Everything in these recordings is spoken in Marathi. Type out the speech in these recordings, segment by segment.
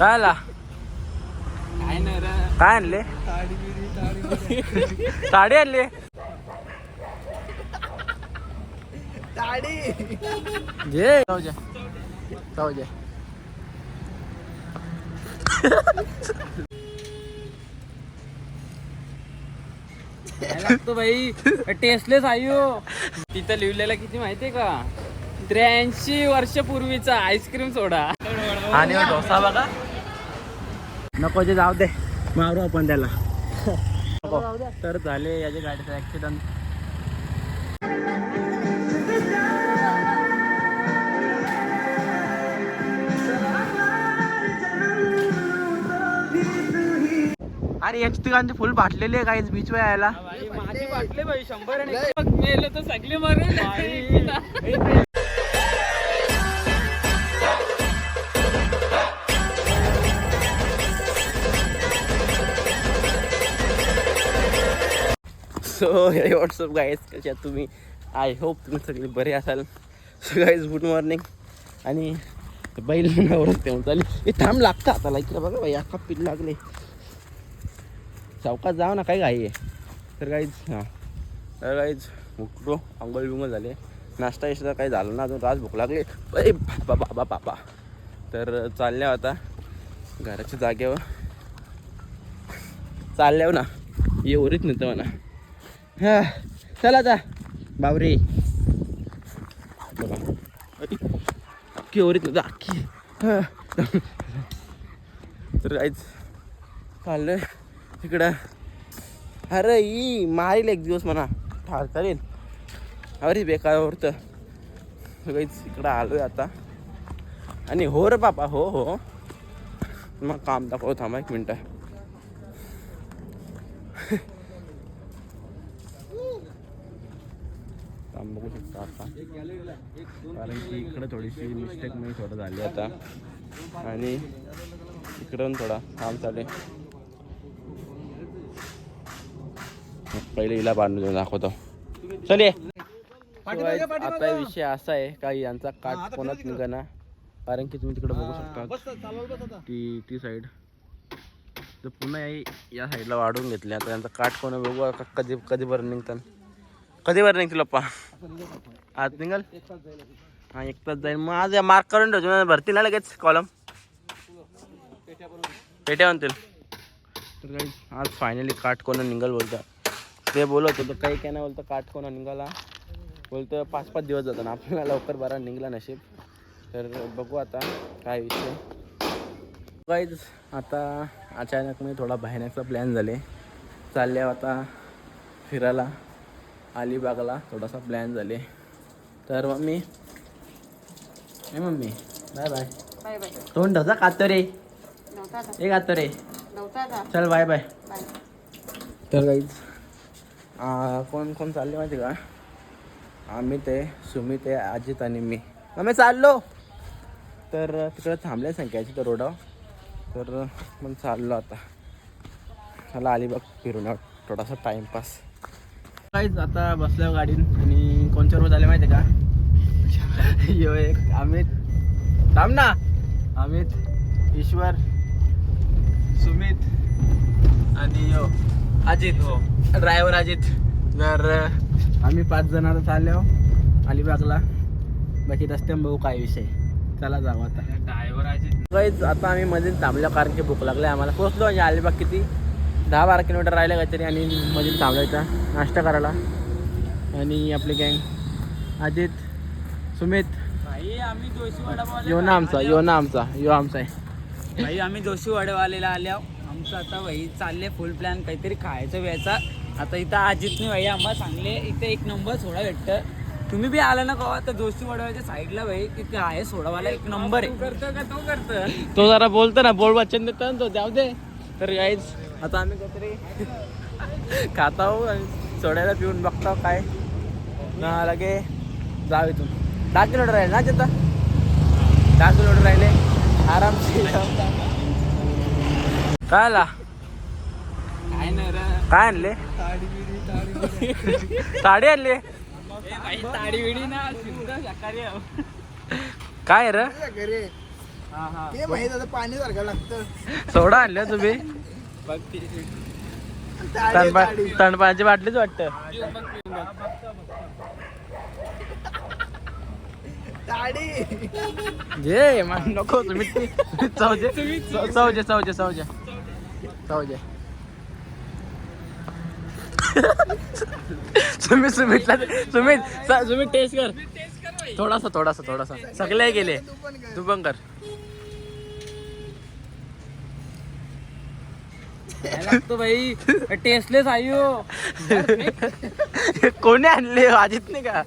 काय आला काय आणले? साडी आणली? घे. लागतो भाई टेस्टलेस आयो तिथं लिहिलेलं किती माहितीये का? त्र्याऐंशी वर्षपूर्वीचा आईस्क्रीम सोडा आणि डोसा बघा. नको ते जाऊ दे. मारू आपण त्याला. तर झाले याच्या गाडीचा ऍक्सिडेंट अरे याची तिघांची फुल बाटलेली आहे काहीच बीच वर यायला. माझी वाटले भाई शंभर आणि मेलो तर सगळे मरेल. सो हे व्हॉट्सअप गाईज कशा तुम्ही? आय होप तुम्ही सगळे बरे असाल. सो गाईज गुड मॉर्निंग आणि बैल मनावरच ठेवून हे थांब लागतं आता इकडे बघा बाई अख्खा पिल लागले. चौकात जाव ना काय घाई आहे? तर काहीच हां. तर काहीच उठलो. आंघोळ बिंगोळ झाले. नाश्ता इष्टा काही झालं ना अजून आज भूक लागली. अरे बाबा बाबा बाबा. तर चालल्या आता घराच्या जागेवर. चालल्यावर हो ना. ये नव्हतं म्हणा. हा चला आता. बाबरे अख्खी ओरीत नव्हतं अख्खी तर काहीच चाललंय. तिकडं अरे ई मारील एक दिवस म्हणा. ठार करेल अरे बेकार होतं काहीच इकडं आलो आहे आता. आणि हो रे बापा हो हो. मग काम दाखव थांबा एक मिनटं. काम बघू शकता आता. कारण की इकडं थोडीशी मिस्टेक मी थोडं झाली आता. आणि इकडून थोडा काम चालू आहे. मग पहिले हिला बांधून देऊन दाखवतो. चल आता विषय असा आहे का यांचा काट कोणाच निघाना. कारण की तुम्ही तिकडे बघू शकता. ती ती साईड तर पुन्हा या- साईडला वाढवून घेतले. आता यांचा काट कोण बघू कधी कधी बरं निघतात कधी बरं निघतील पप्पा? आज निघाल? हा एक तास जाईल. मग आज मार्क करून ठेवतो भरतील ना लगेच कॉलम पेट्या म्हणतील. तर काही आज फायनली काट कोण निघाल बोलतं. ते बोलत होतं काही काय नाही बोलतं काट कोण निघाला. बोलतं पाच पाच दिवस जातात ना आपल्याला लवकर बरा निघला नशीब. तर बघू आता काय विषय. काहीच आता अचानक मी थोडा बाहेरचा प्लॅन झाले. चालले आता फिरायला. अलिबागला थोडासा प्लॅन झाले. तर मम्मी ए mummy bye bye bye bye तोंड रे? नव्हता का ए खातो रे. नव्हता का चल बाय बाय तर काहीच कोण कोण चालले माहिती का? अमित आहे सुमित आहे अजित आणि मी. आम्ही चाललो. तर तिकडे थांबले संख्याची तर रोडावर तर मग चाललो आता. मला अलिबाग फिरून थोडासा टाइमपास काहीच आता बसल्या गाडीत. आणि कोणच्या रोज आले माहिती का? यो एक अमित. थांब ना. अमित ईश्वर सुमित आणि यो. अजित. हो. ड्रायव्हर अजित. तर आम्ही पाच जण आता चाललो अलिबागला. बाकी रस्त्यावर बघू काय विषय. चला जाऊ आता. ड्रायव्हर काहीच आता आम्ही मध्ये थांबलो कारण की भूक लागली. आम्हाला पोहोचलो. म्हणजे अलिबाग किती? दहा बारा किलोमीटर राहिलं काहीतरी आणि मध्ये थांबलायचा नाश्ता करायला. आणि आपली गँग अजित सुमित. यो ना आमचा यो ना आमचा यो आमचा आहे. भाई आम्ही जोशी वडेवालेला आल्या आमचं आता भाई चालले फुल प्लॅन काहीतरी खायचं व्यायचा आता इथं अजितने भाई आम्हाला सांगले इथे एक नंबर सोडा भेटतं. तुम्ही बी आला ना कवा? तर जोशी वडवाच्या साईडला भाई तिथे आहे सोडावाला एक नंबर आहे. करतो का तो करतो तो जरा बोलतो ना बोल वाचन देतो ना तो जाऊ दे. तर काहीच आता आम्ही काहीतरी खाता आहो आणि सोडायला पिऊन बघतो काय. ना लगे जाऊ इथून. दहा किलोमीटर राहिले ना तिथं दहा किलोमीटर राहिले. आरामशीर काय आला? काय नाही रे. काय आणले? साडी आणली? भाई ताडी विडी ना. काय रे? हा हा ते माहीत आता पाणी सारखं लागतं. सोडा आणल्या तुम्ही? बघ ती. तणपा तणपाण्याची बाटलीच वाटतं. जे मान नको तुम्ही चौजे चौजे चौजे चौजे. चौजे. तुम्ही सुमितला सुमित स- सुमित टेस्ट कर. थोडासा थोडासा थोडासा. सगळे गेले. तू पण कर. लागतो भाई टेस्टलेस आयो कोणी आणले? अजित नाही का?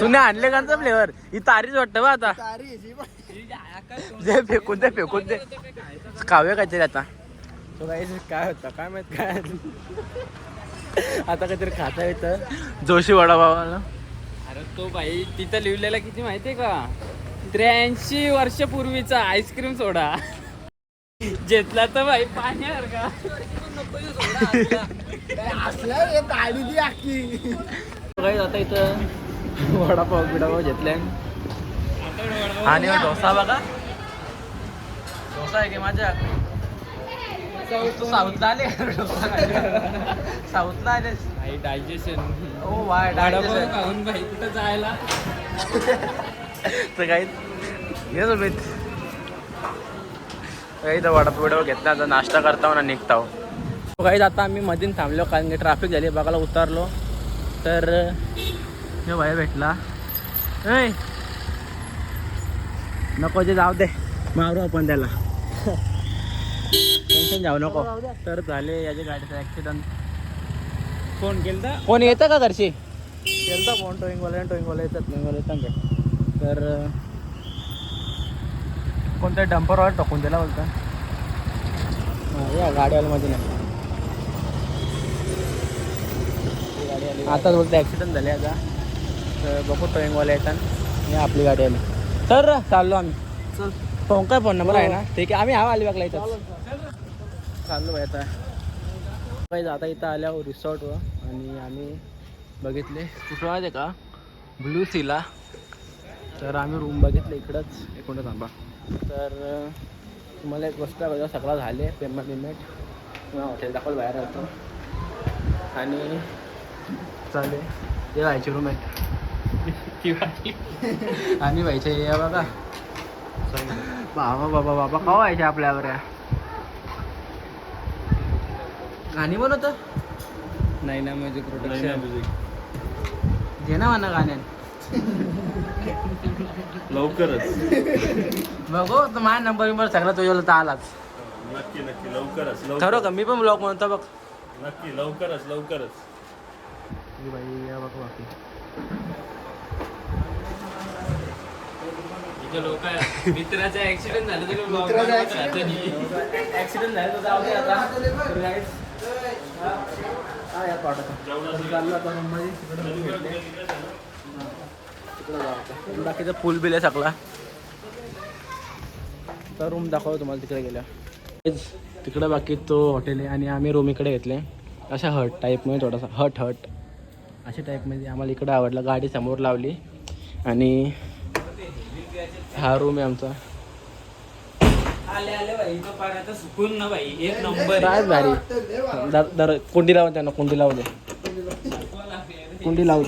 तुने आणले का फ्लेवर ही तारीच वाटतं बा आता. जे फेकून दे फेकून दे खाऊया काहीतरी आता. तो काही काय होतं? काय माहीत काय आता काहीतरी खाता येतं. जोशी वडापावाला अरे तो भाई तिथं लिहिलेला किती माहितीये का? त्र्याऐंशी वर्षपूर्वीचा आईस्क्रीम सोडा. घेतला तर भाई पाण्यावर का? काही आता इथं वडापाव बिडापाव घेतलाय आणि हा डोसा बघा. डोसा आहे की माझ्या? तू साऊथला आले. साऊथला आलेस भाई डायजेशन ओ वाय वडापाव खाऊन भाई कुठं जायला? तर काही काही तर बिडापाव घेतला आता नाश्ता करता ना निघता काही आता आम्ही मधीन थांबलो कारण की ट्रॅफिक झाली बघायला उतरलो. तर हे भाई भेटला. नको जे जाऊ दे मारू आपण त्याला. टेन्शन जाऊ नको. तर झाले याच्या गाडीचा ॲक्सिडेंट फोन केलता कोण येतं का घरची? केलता फोन टोईंगवाला टोईंगवाला येतात टोईंगवाला येतात काय तर कोणत्या डंपरवर टाकून दिला बोलता? हा, या गाडीवाल्यामध्ये नाही. आताच बोलतो ॲक्सिडेंट झाले आता. तर बघू टोईंगवाले येतात. आणि आपली गाडी आली. तर चाललो आम्ही. चल. फोन काय फोन नंबर आहे ना? ठीक आहे. आम्ही हा अलिबागला येतात चाललो बाई आता. काही आता इथं आल्यावर रिसॉर्टवर आणि आम्ही बघितले. कुठं आहे का? ब्लू सीला तर आम्ही रूम बघितले इकडंच. एक मिनिट थांबा तर तुम्हाला एक गोष्ट बघा सगळं झाले पेमेंट किंवा हॉटेल दाखवलं बाहेर राहतो आणि चालेल. ते व्हायची रूम आहे आणि व्हायचे हे बघा. बाबा बाबा बाबा का व्हायचे आपल्यावर या गाणी बनवत? नाही ना म्युझिक प्रोडक्शन घे ना म्हणा गाण्यात लवकरच. बघू तर माझा नंबर बिंबर सगळा तुझ्याला तर आलाच. नक्की नक्की लवकरच ठरव लवकर का मी पण ब्लॉग म्हणतो बघ. नक्की लवकरच लवकरच. बाई या बघ बाकी इथे लोक मित्राचा ऍक्सिडेंट झालं तरी. ऍक्सिडेंट झाला. तर जाऊ दे आता. चाललो मुंबई तिकडे. बाकीचा पूल बिल आहे सगळा. तर रूम दाखवतो तुम्हाला तिकडे गेल्या तिकडे बाकी तो हॉटेल आहे आणि आम्ही रूम इकडे घेतले. अशा हट टाईपमध्ये थोडासा. हट हट अशा टाईपमध्ये आम्हाला इकडे आवडलं. गाडी समोर लावली. आणि हा रूम आहे आमचा. आले आले भाई. तो पार आता सुकून ना भाई. एक नंबर काय भारी. दर कोंडी लावून त्यांना कोंडी लावू दे कोंडी लावू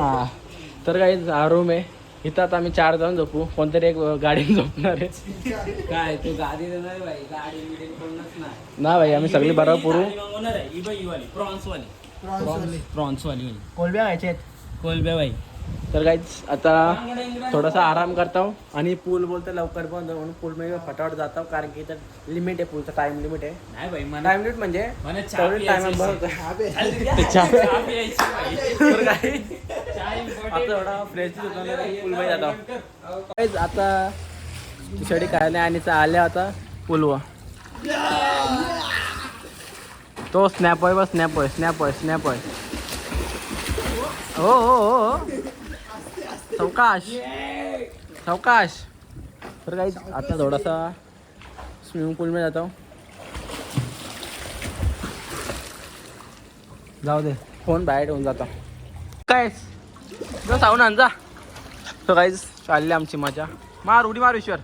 हा. तर काही हा रूम आहे. इथं आता आम्ही चार जण झोपू. कोणतरी एक गाडीने झोपणार आहे. काय तो गाडी देणार आहे भाई? गाडी बिडी कोणच नाही. ना भाई आम्ही सगळी बरोबर पुरू गाडी मागवणार आहे. ही बाई ही वाली. प्रॉन्स वाली प्रॉन्स वाली वाली कोलब्या घ्यायचे आहेत. कोलबे भाई. तर काही आता थोडासा आराम करता हूं. आणि पूल बोलतो लवकर बंद म्हणून पूल मध्ये फटाफट जातो कारण की इथं लिमिट आहे पूलचं टाइम लिमिट आहे. नाही भाई मला टाइम लिमिट म्हणजे. आता थोडा फ्रेश जातो Guys, आता खिचडी खायला आणि आल्या आता पुलवा तो स्नॅप आहे बस स्नॅप आहे स्नॅप आहे स्नॅप आहे. हो हो हो हो. सावकाश. सावकाश. तर काही आता थोडासा स्विमिंग पूलमध्ये जातो. जाऊ दे. फोन बाहेर ठेवून जातो. काय जो साऊन आण जा. तो काहीच चालली आमची मजा. मार उडी मार ईश्वर.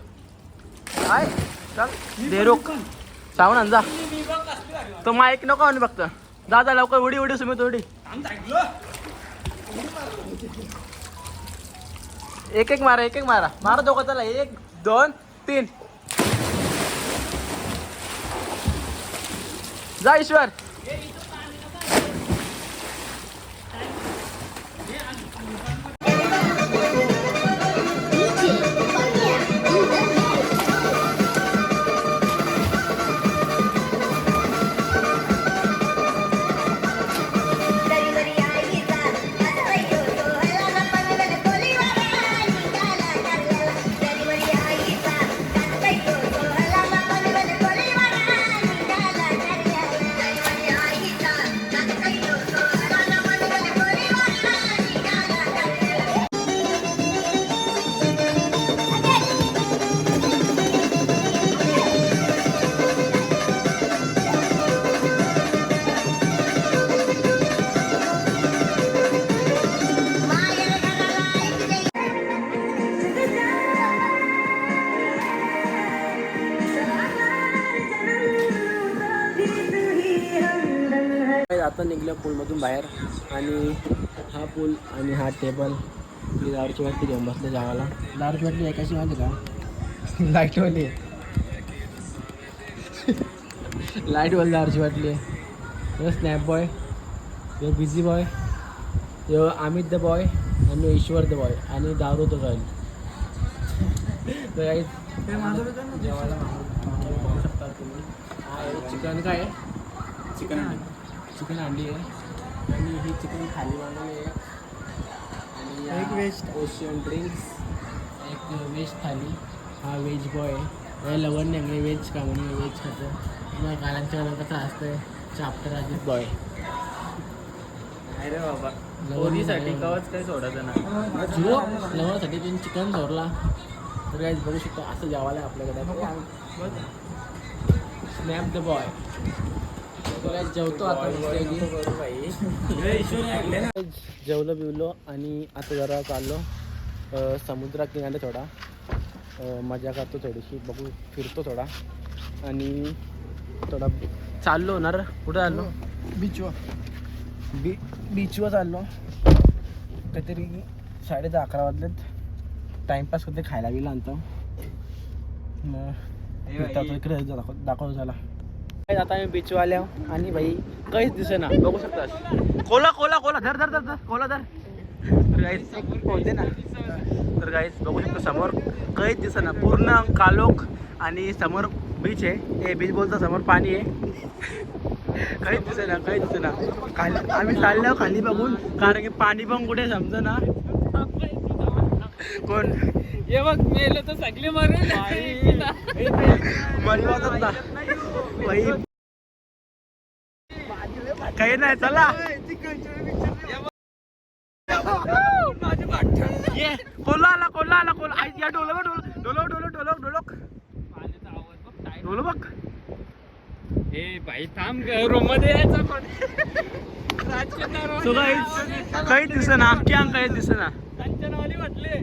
काय चल. दे रोक. आण जा. तो माईक नको फक्त. जा जा लवकर. उडी उडी सुमित उडी. एक एक मारा एक एक मारा. मारा दोघं चला एक दोन तीन. जा ईश्वर. टेबल ही दारूची वाटली घेऊन बसले जावाला दारूची वाटली आहे कशी माहिती का? लाईटवाली आहे. लाईटवाली दारूची वाटली आहे. स्नॅप बॉय हे बिझी बॉय हे अमित द बॉय आणि ईश्वर द बॉय आणि दारू तो जेवायला आहे चिकन काय आहे? चिकन चिकन अंडी आहे. आणि ही चिकन खाली मागवली आहे. एक व्हेज ओशियन ड्रिंक्स एक व्हेज थाली हा व्हेज बॉय आहे. हे लवण नाही व्हेज का म्हणे व्हेज खातो. मग कलर कसा असतं चाप्टर अजित बॉय अरे बाबा. नाही. कवच काही सोडायचं ना? झुओ लवणासाठी त्यांनी चिकन सोडला. तर काय बघू शकतो असं जेवायला आपल्याकडे. स्नॅप द बॉय जेवतो आता मस्तपैकी. जेवलो बिवलो आणि आता जरा चाललो समुद्रा किनारे थोडा. मजा करतो थोडीशी बघू फिरतो थोडा. आणि थोडा चाललो होणार कुठं चाललो? बीचवर. बी बीचवर चाललो. काहीतरी साडे दहा अकरा वाजलेत. टाइमपास करते खायला बिला आणतो मग दाखव दाखव झाला आता आम्ही बीचवर आल्या आणि भाई काहीच दिसे ना बघू शकता. कोला कोला कोला धर धर धर धर. कोला धर. तर गाईस बोलते ना. तर गाईस बघू शकतो समोर काहीच दिसे ना पूर्ण कालोख आणि समोर बीच आहे. ते बीच बोलतो समोर पाणी आहे. काहीच दिसे ना काहीच दिसे ना खाली आम्ही चाललो खाली बघून. कारण की पाणी पण कुठे समज ना कोण? हे बघ मेलं तर सगळे मरेल मरी वाजत होता काही नाही चला. कोल्हा आला कोल्हा आला कोल्हा आई, या डोलो डोलो डोलो डोलो डोलो डोलो डोलो बघ. ए भाई थांब रूममध्ये यायचं पण सो काहीच काही दिसे ना अंग काही दिसे ना कंचनवाली म्हटले.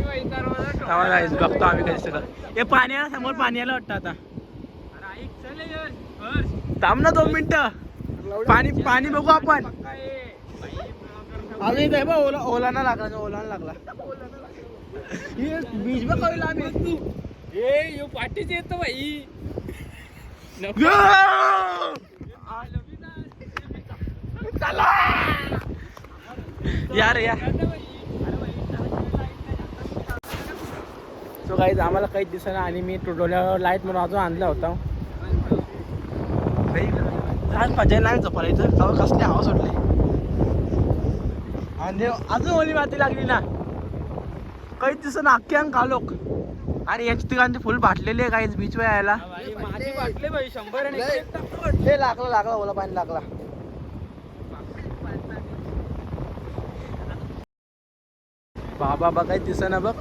बाई बघतो आम्ही काही सगळं हे पाणी आलं समोर पाणी आलं वाटतं आता अरे ऐक चल ये, हर्ष. थांब ना दोन मिनिटं. पाणी पाणी बघू आपण. अजून इथे बघ ओला ओलाना लागला ओलाना लागला. बीच बघ कळलं आम्ही ए यो पाठीच येतो भाई. चला! यार या. सो काही आम्हाला काहीच दिसेना आणि मी डोळ्यावर लाइट म्हणून अजून आणला होता. भाई, लहान पाहिजे नाही झोपायला इथं. तेव्हा कसली हवा सुटली. आणि अजून ओली माती लागली ना. काहीच दिवस ना अंग कालोक अरे याची ठिकाणी फुल फाटलेले आहे काहीच बीचवर यायला. हे लागला लागला ओला पाणी लागला. बाबा बघायच दिस ना बघ.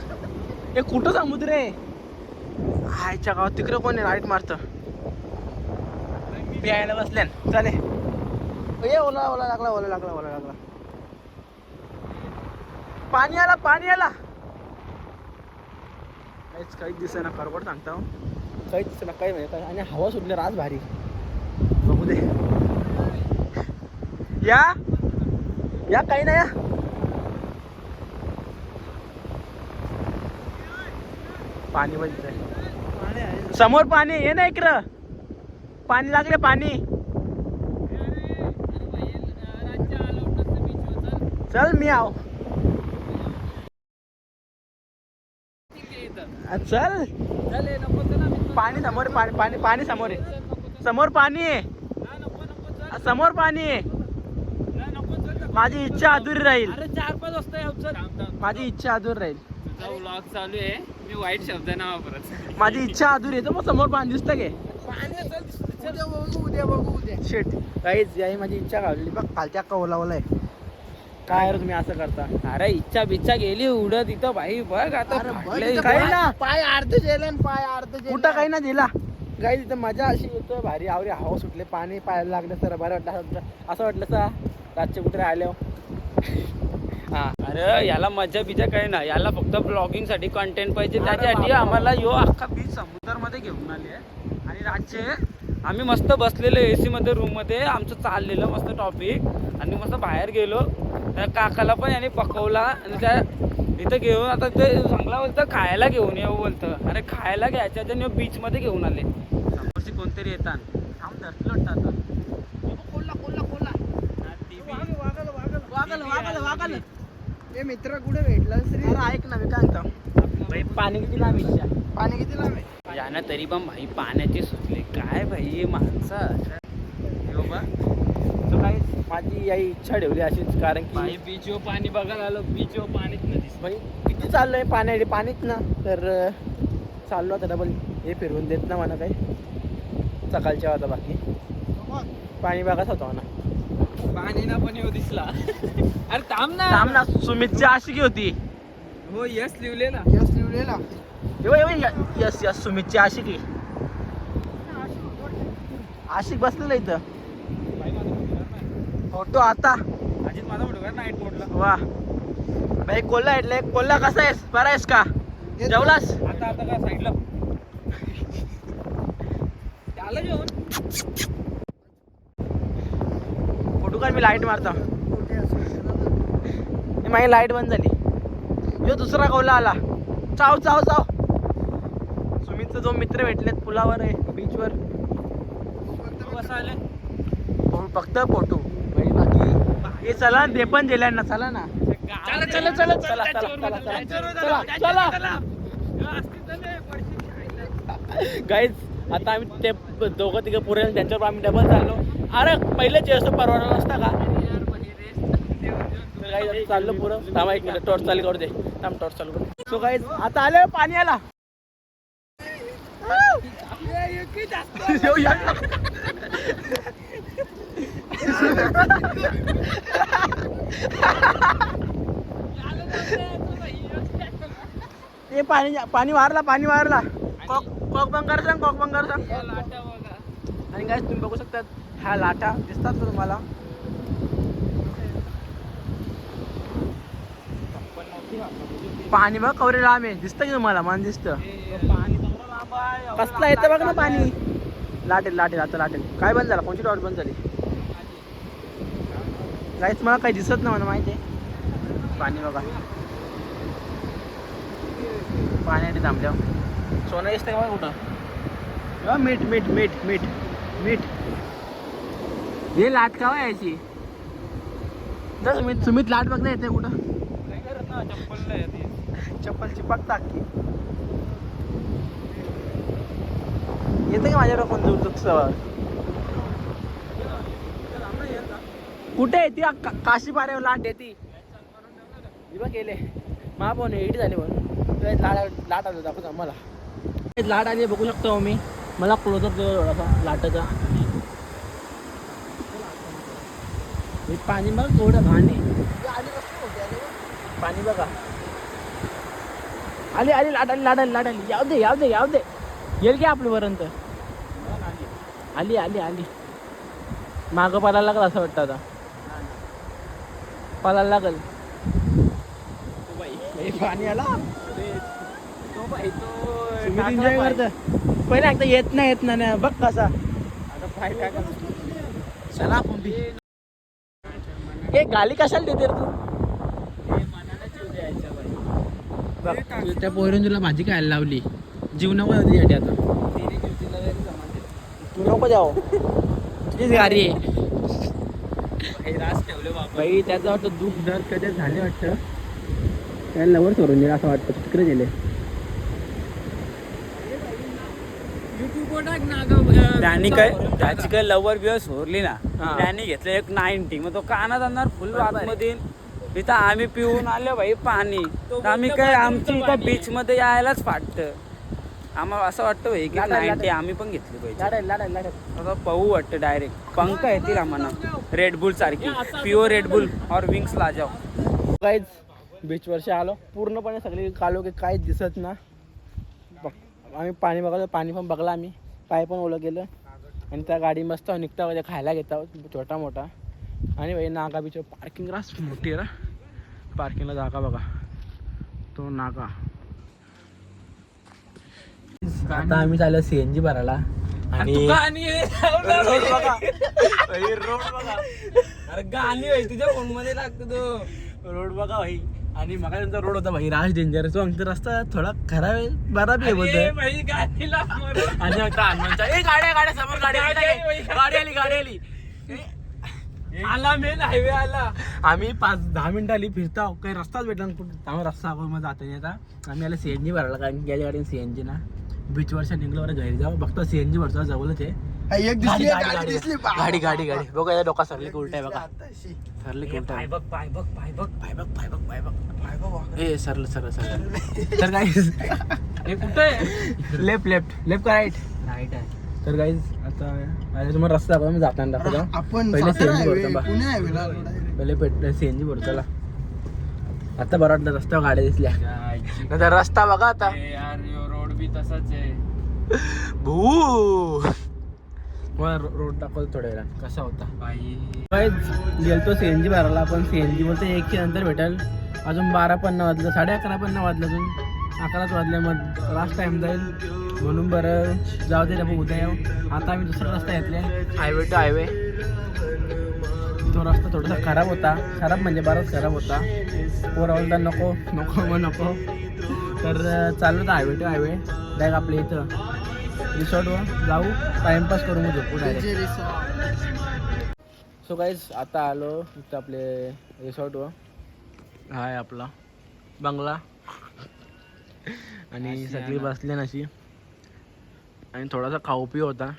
हे कुठं समुद्र आहे? आयच्या गावात तिकडे कोणी आहे? लाइट मारतं. प्यायला बसल्यान. चाले. ए ओला ओला लागला ओला लागला ओला लागला. पाणी आला पाणी आला. काहीच काहीच दिसे ना करवड सांगता हो. काहीच दिसे ना काही म्हणजे काय आणि हवा सुटली राज भारी. बघू दे. या? या काही नाही या. पाणी बघितलंय. समोर पाणी ये ना इकडं. पाणी लागले पाणी. चल मी आव. चल. पाणी समोर पाणी पाणी पाणी समोर आहे समोर पाणी आहे समोर पाणी आहे माझी इच्छा अधुरी राहील. अरे चार पाच वाजता. माझी इच्छा अधुरी राहील. व्लॉग चालू आहे मी वाईट शब्द ना वापरत. माझी इच्छा अधुरी आहे. तर मग समोर पाणी दिसतं घे उद्या बघू उद्या बघू उद्या. शेट काहीच याही माझी इच्छा घालली बघ ओला आहे काय रे तुम्ही असं करता? अरे इच्छा बिच्छा गेली उडत इथं भाई बघ आता अरे बघ फाटलंय. इथं काही पाय- ना. पाय अर्ध जेलन पाय अर्ध कुठं काही ना दिला काही तिथं मजा अशी येतं भारी आवरी हवा सुटले पाणी पायाला लागलं सर बरं वाटलं असं वाटलं- असं वाटलं सा. रातचे कुठे आले हा. अरे याला मजा बिजा काही ना याला फक्त ब्लॉगिंगसाठी कंटेंट पाहिजे. त्याच्यासाठी आम्हाला यो अख्खा बीच समुद्रामध्ये घेऊन आले आणि रातचे आम्ही मस्त बसलेलो ए सी मध्ये रूममध्ये. आमचं चाललेलं मस्त टॉपिक आणि मस्त बाहेर गेलो. त्या काकाला पण याने पकवला. आणि त्या इथं घेऊन आता ते चांगला बोलतं खायला घेऊन येऊ बोलतं. अरे खायला घ्यायच्या त्याने बीच मध्ये घेऊन आले. समोरची कोणतरी येतात. थांब धरलं वाटतं आता वागल वागल वागल. ए मित्र कुठे भेटला ऐक ना मी काय म्हणतो? भाई पाणी किती लांब इच्छा पाणी किती लांब आहे? यानं तरी पण भाई पाण्याची सुचले. काय भाई माणसं? तो काही माझी याही इच्छा ठेवली अशीच कारण भाई की बीचवर पाणी बघायला आलो बीचवर पाणीच नाही दिसत. भाई किती चाललंय पाणी पाणीच ना. तर अं, चाललो आता डबल हे फिरवून देत ना मला काही. सकाळच्या होता बाकी. पाणी बघाच होता ना पाणी ना पण येऊ दिसला. अरे थांब ना. थांब ना सुमितची आशिकी होती. हो यस लिवले ना यस लिवलेला यस यस सुमितची आशिकी आशिक बसलेलं इथं. फोटो आता. अजित माझा फोटो नाईट मोडला वा. भाई कोल्हा इटले कोल्हा कसा आहेस? बरा आहेस का? जेवलास? आता आता का साईडला त्याला जेवण? फोटो काढ मी लाइट मारता. हे माझी लाइट बंद झाली. यो दुसरा कोल्हा आला. चाव चाव चाव. सुमितचा जो मित्र भेटलेत पुलावर आहे बीचवर कसं फक्त फोटो बाकी हे चला ते पण दिल्या ना चला ना चला चला चला चला चला चला चला चला गाईज आता आम्ही ते दोघं तिघं पुरे त्यांच्यावर आम्ही डबल चाललो अरे पहिलं जे असं परवडा नसता का चाललो पुरं थांबा एक मिनिट टॉर्च चालू करू दे थांब टॉर्च चालू करू सो गाईज आता आलं पाणी आला पाणी पाणी वारला पाणी वारला कॉक कॉक बंगार सांग कॉक बंगार सांग आणि काय तुम्ही बघू शकता ह्या लाटा दिसतात का तुम्हाला? पाणी बघ कवरे लांब आहे दिसतं की तुम्हाला मन दिसतं. कसला येतं बघ ना पाणी? लाटेल लाटेल आता लाटेल. काय बंद झाला? कोणची टॉर्च बंद झाली? काहीच मला काही दिसत नाही मला माहिती आहे? पाणी बघा. पाण्याने थांबल्यावर. सोनं दिसतं का कुठं? मीठ मीठ मीठ मीठ मीठ. हे लाट का यायची जर सुमित सुमित लाट बघता येते कुठं? चप्पल चिपक टाकी येते का माझ्यावर फोन दूर सर कुठे येते का- काशी पाऱ्यावर लाट येते बघ गेले. महापौन एडी झाले म्हणून. तर लाट लाट आलो दाखवत मला. हे लाट आली बघू शकतो मी. मला क्लोजअप देऊ थोडासा लाटाचा. हे पाणी बघ थोडं घाण आहे पाणी बघा. आली आली लाट आली लाट आली लाट आली. याव दे याव दे याव दे. येईल की आपल्यापर्यंत? आली आली आली. मागं पडायला लागल असं वाटतं आता. पडायला लागल. पाणी आला पहिले एकदा येत नाही येत नाही बघ कसा. चला आपण हे गाली कशाला देते तू? त्या पोहरून तुला भाजी खायला लावली. जीव नको होती यासाठी आता. तू नको तुझीच गाडी आहे. हे रास ठेवले बाबा. बाई त्याचं वाटतं दुःख दर्द कधी झाले वाटतं. त्याला लवर सोडून गेला असं वाटतं तिकडे गेले. त्याने काय? त्याची काय लवर बिवर सोडली ना हा. त्याने घेतलं एक नाईन्टी मग तो कानात आणणार फुल आतमध्ये तिथं आम्ही पिऊन आलो भाई पाणी. तर आम्ही काय आमची इथं बीच मध्ये यायलाच फाटत. आम्हाला असं वाटतं भाई की नाईन्टी. आम्ही पण घेतली पाहिजे. आता पाहू वाटतं डायरेक्ट पंख येतील आम्हाला. रेडबुल सारखी. प्युअर रेडबुल और विंग्स लाजाव काहीच बीच वर्षी आलो. पूर्णपणे सगळी कालो की काहीच दिसत ना. बघ आम्ही पाणी बघायला पाणी पण बघला आम्ही. पाय पण ओलं केलं आणि त्या गाडी मस्त निघता वगैरे खायला घेता. छोटा मोठा. आणि भाई नागा बीच पार्किंग रास मोठी आहे ना. पार्किंगला जागा बघा. तो नागा. आता आम्ही चाललो सी एन जी भरायला. आणि अरे गाणी भाई तुझ्या फोनमध्ये लागतो तो. रोड बघा भाई. आणि मग त्यांचा रोड होता भाई. राज डेंजर तो आमचा रस्ता थोडा खराब आहे बरा बी भाई लाव आणि आता ए गाड्या गाड्या समोर गाडी आली गाडी आली गाडी आली. आला मेन हायवे आला. आम्ही पाच दहा मिनिटं आली फिरता काही रस्ताच भेटला कुठं त्यामुळे रस्ता आपण मग जाता नाही आता. आम्ही आला सीएनजी भरायला कारण गेल्या गाडी सीएनजी ना. बीच वरच्या निघलो बरं घरी जाऊ बघतो सीएनजी भरतो जवळच आहे. एक गाडी दिसली गाडी गाडी गाडी दिसली गाडी. गाडी गाडी बघा या डोका सरली उलट आहे बघा. सरली उलट आहे. बघ पाय बघ पाय बघ पाय बघ पाय बघ पाय बघ ए सरलं सरलं सरलं. तर काही हे कुठं आहे? लेफ्ट लेफ्ट लेफ्ट का राईट राईट आहे. तर गाईज आता तुम्हाला रस्ता दाखवतो मी जाताना दाखवतो. आपण पहिले highway, भरतो. पहिले पेट सी एन जी भरतो चला. आता बरं वाटलं रस्त्यावर गाड्या दिसल्या. नंतर रस्ता बघा आता. बी तसाच आहे. भू. रोड दाखवतो थोड्या वेळा कसा होता. बाई. गेलतो सी एन जी भरायला पण सी एन जी बोलते एकशे नंतर भेटेल. अजून बारा पन्ना वाजलं साडे अकरा पन्ना वाजलं अजून. अकराच वाजले मग लास्ट टाइम जाईल. म्हणून बरं जाऊ दे रे उद्या येऊ. आता आम्ही दुसरा रस्ता घेतले हायवे टू हायवे तो रस्ता थोडासा खराब होता. खराब म्हणजे बराच खराब होता. पोरा बोलता नको नको मग नको. तर चालू होता हायवे टू हायवे डायरेक्ट आपल्या इथं. रिसॉर्टवर जाऊ. टाइमपास करू मग झोपू डायरेक्ट. सो गाईज आता आलो इथं आपले रिसॉर्टवर हा आहे आपला बंगला. आणि सगळी बसले नशी आणि थोडासा खाऊ पिऊ होता.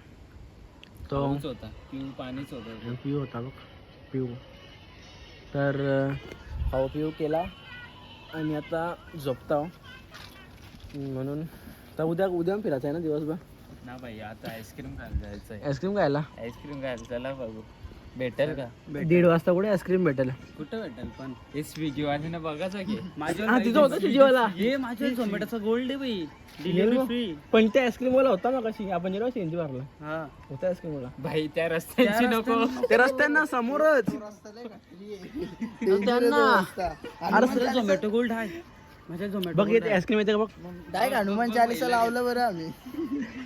तो होता. पिऊ पाणीच होतं. पिऊ होता बघ. पिऊ. तर खाऊ पिऊ केला. आणि आता झोपता म्हणून. तर उद्या उद्या पण फिरायचं आहे ना दिवसभर? ना भाई आता आईस्क्रीम खायला जायचंय. आईस्क्रीम खायला? आईस्क्रीम खायला चला बघू. भेटेल का? दीड वाजता कुठे आईस्क्रीम भेटेल? कुठं भेटेल पण? हे स्विगी वाल्याने बघायचं की. हा, तिथं होतं स्विगीवाला. हे माझ्या झोमॅटोचा गोल्ड आहे बाई. गेलो. डिलिव्हरी फ्री पण त्या आईस्क्रीम वाला होता ना कशी आपण जेव्हा सीएनजी भरला हा. होता आईस्क्रीम वाला. भाई त्या रस्त्याची नको. ते रस्त्यांना समोरच. त्यांना अरे झोमॅटो गोल्ड आहे. झोमॅटो बघ येते आईस्क्रीम येते का बघ? हनुमान चालीसा लावलं बरं आम्ही.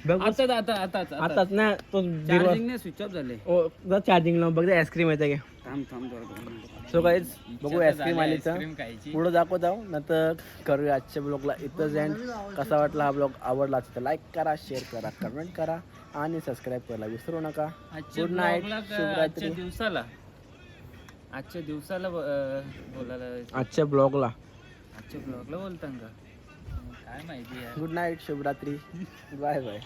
बघ बघ. आता आता आता आता आताच ना तो चार्जिंग ने स्विच ऑफ झाले. वाजता चार्जिंग लावून बघ आईस्क्रीम येते का? थांब थांब जरा दोन मिनिटं. सो गाईज बघू आईस्क्रीम आली तर. आईस्क्रीम खायची. पुढं दाखवत जाऊ नंतर करूया आजच्या ब्लॉगला इथंच एंड कसा वाटला हा ब्लॉग आवडला असेल तर लाईक करा शेअर करा कमेंट करा आणि सबस्क्राईब करायला विसरू नका. आजच्या गुड नाईट vlogला का शुभरात्री. आजच्या दिवसाला? आजच्या दिवसाला अं, बोलायला आजच्या ब्लॉगला आजच्या ब्लॉगला बोलता का? काय माहिती गुड नाईट शुभरात्री. Bye bye